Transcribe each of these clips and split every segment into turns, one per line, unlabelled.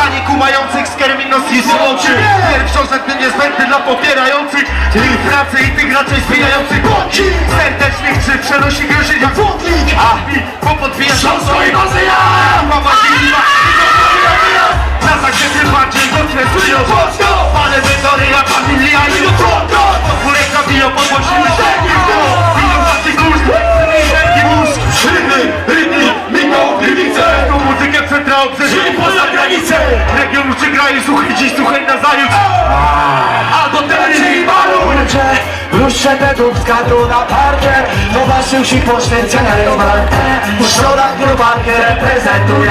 Skazanie kumających z Kerminos i złoczy Pierwszorzędny niezbędny dla popierających. Tych pracy i tych raczej zmieniających. Bądź Serdecznych czy przenosi grożenia Wódnik A mi kłopot wija Są swoje nozy ja! Mama zimna Czasach się tym bardziej dotknę Ale wytory ja familia i
szepetówka tu na parkier Nowa siłsik poświęcenia rywalkę W środach grubarkę reprezentuje.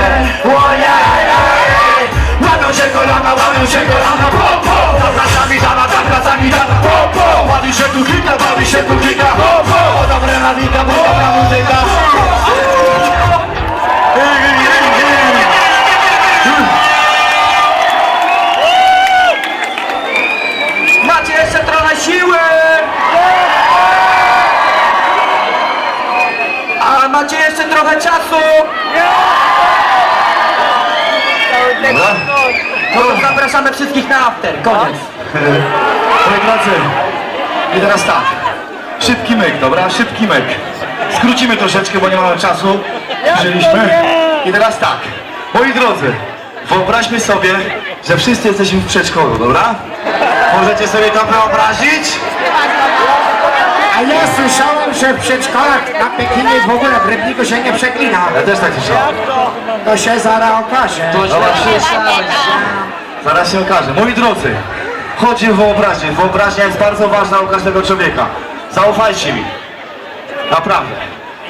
Czasu! No to zapraszamy wszystkich na after, koniec.
Moi drodzy, i teraz tak. Szybki myk, dobra? Szybki myk. Skrócimy troszeczkę, bo nie mamy czasu. Wzięliśmy. I teraz tak. Moi drodzy, wyobraźmy sobie, że wszyscy jesteśmy w przedszkolu, dobra? Możecie sobie to wyobrazić?
A ja słyszałem, że w przedszkolach na Pekinie w ogóle w Rybniku się nie przeklina.
Ja też tak słyszałem.
To się zaraz okaże.
Zaraz się okaże. Moi drodzy, chodzi o wyobraźnię. Wyobraźnia jest bardzo ważna u każdego człowieka. Zaufajcie mi. Naprawdę.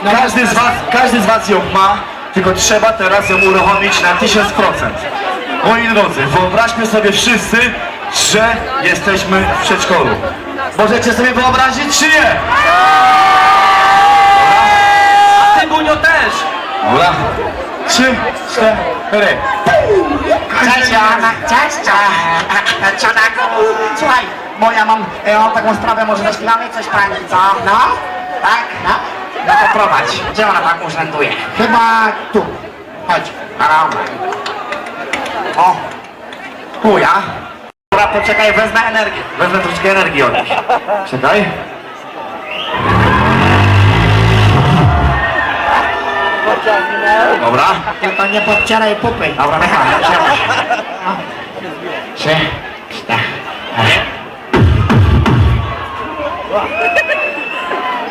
Każdy z was, każdy z was ją ma, tylko trzeba teraz ją uruchomić na 1000%. Moi drodzy, wyobraźmy sobie wszyscy, że jesteśmy w przedszkolu. Możecie sobie wyobrazić, czy nie?
Ty Bunio też!
Dobra. Trzy, cztery.
Cześć, Joanna. Cześć, cześć. Ciodaku. Słuchaj, bo ja mam, ja mam taką sprawę, może zaśpiewamy coś pani, co? No? Tak? No? No to prowadź. Gdzie ona tam urzęduje? Chyba tu. Chodź. Dobra. O. Tu ja.
Poczekaj, wezmę energię. Wezmę troszkę energii od nich. Czekaj. Dobra.
Tylko nie podcieraj pupy.
Dobra, dobra, wziąłem się.
Trzy, cztery.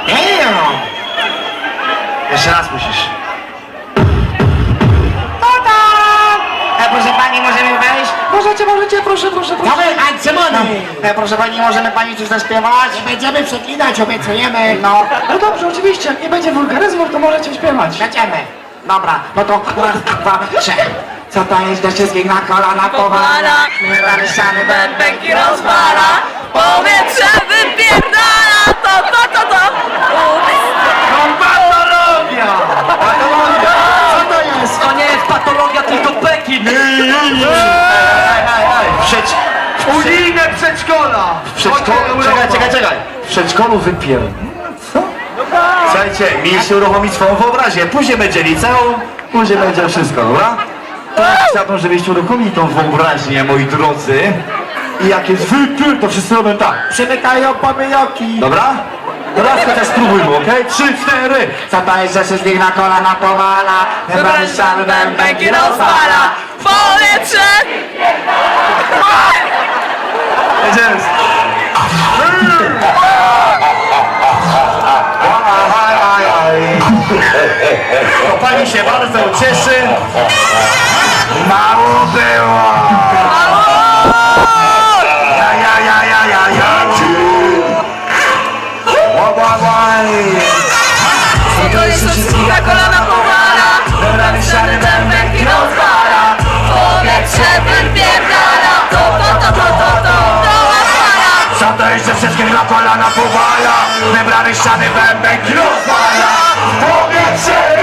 Damn!
Jeszcze raz musisz.
E, proszę pani, możemy?
Możecie, możecie, proszę, proszę, proszę.
Dawaj, Ancymony! E, proszę pani, możemy pani coś zaśpiewać? Będziemy przeklinać, obiecujemy. No,
No dobrze, oczywiście, jak nie będzie wulgaryzmów, to możecie śpiewać.
będziemy. Dobra, no to raz, dwa, trzy. Co to jest, że wszystkich na kolana powala? Myrany, ściany,
bębenki rozwala,
przedszkolu... Czekaj, czekaj, czekaj. W przedszkolu wypier... Co? Słuchajcie, mieliście uruchomić swoją wyobraźnię. Później będzie liceum, później będzie wszystko, dobra? Teraz chciałbym, żebyście uruchomili tą wyobraźnię, moi drodzy. I jak jest wypier, to wszyscy robią tak.
Przymykają pomyjoki.
Dobra? Raz chociaż spróbujmy, okej? Trzy, cztery.
Co to jest, że wszystkich na kolana powala? Myrany, ściany,
Bębenki rozwala, powietrze
To pani się bardzo cieszy. Mało było. Ja, ja, ja, ja, ja, ja. Ła, ła, łaj.
To jest, wszystkich na kolana powala,
Wybrany szary
bębenki rozwala, powietrze wypierdala, to, to, to, to, to, to, to rozwala.
Co to jeszcze wszystkim na kolana powala Wybrany ściany bębek rozwala Powietrze